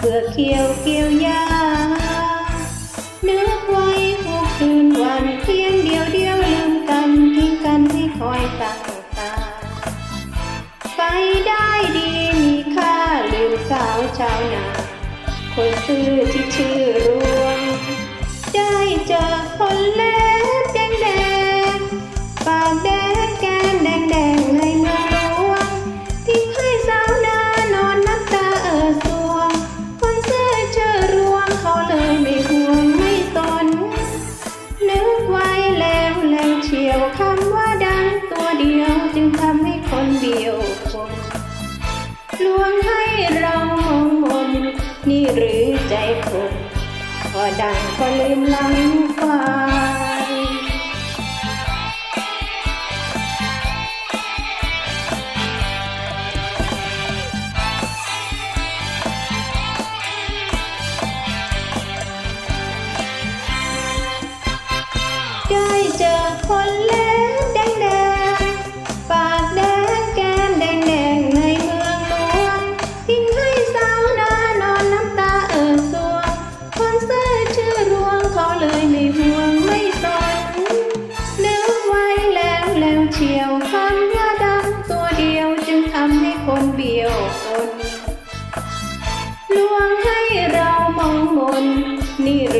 เบื่อเคียวเกี่ยวยานึกไว้หกคืนวันเพียงเดียวเดียวลืมกันทิ้งกันให้คอยตั้ตา ไปได้ดีมีค่าลืมสาวชาวนาคนซื่อที่ชื่อรู้ เรามมนนี่หรือใจคนพอดังก็ลืมลังฟ้า เฉียวคำว่าดังตัวเดียวจึงทำให้คนเบี้ยวตนลวงให้เรามองมนนี่